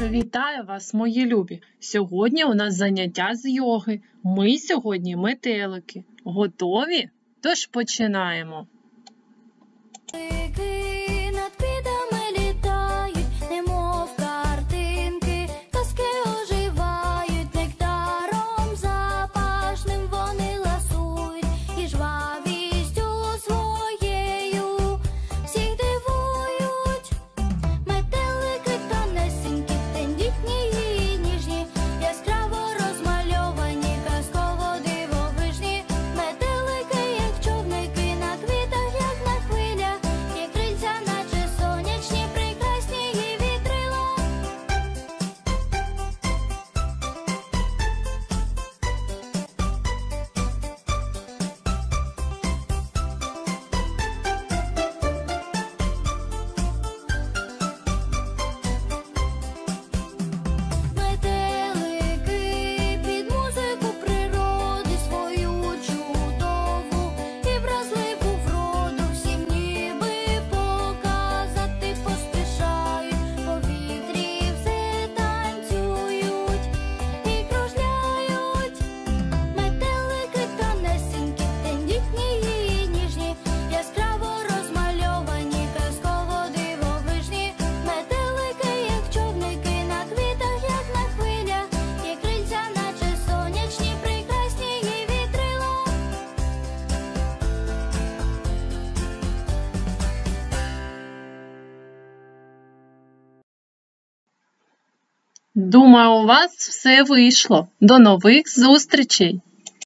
Вітаю вас, мої любі! Сьогодні у нас заняття з йоги. Ми сьогодні метелики. Готові? Тож починаємо. Думаю, у вас все вийшло. До нових зустрічей!